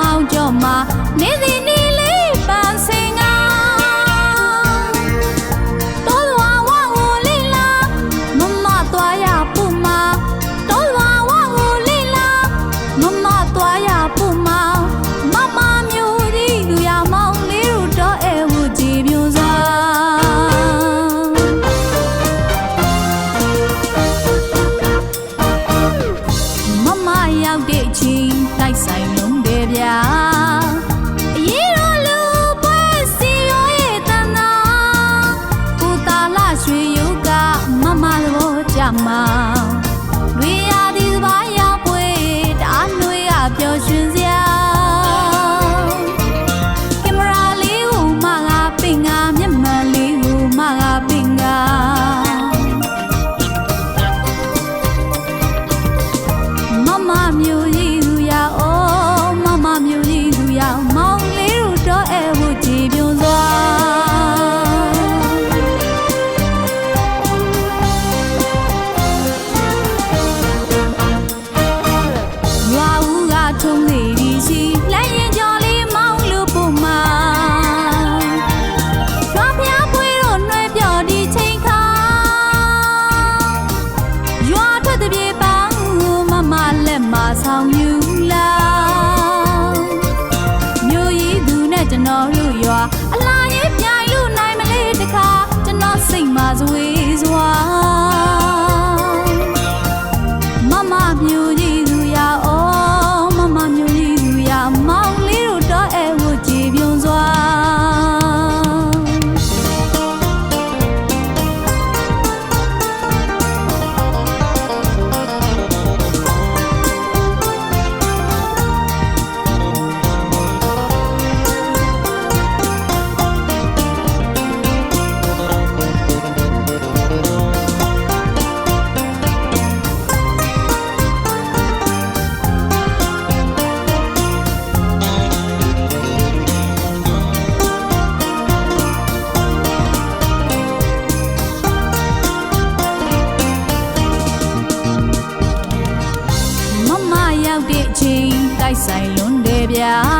မောင်ကြော်မှာနေစဉ်နေ မှာတွေရာဒီစပါးရောက်ပွေတားလွေရပျော်ရွှင်စရာကင်မရာလေးဟူမငါပင်ငါမျက်မှန်လေးဟူမငါပင်ငါမမမျိုး ဆိုင်လွန်တယ်ဗျာ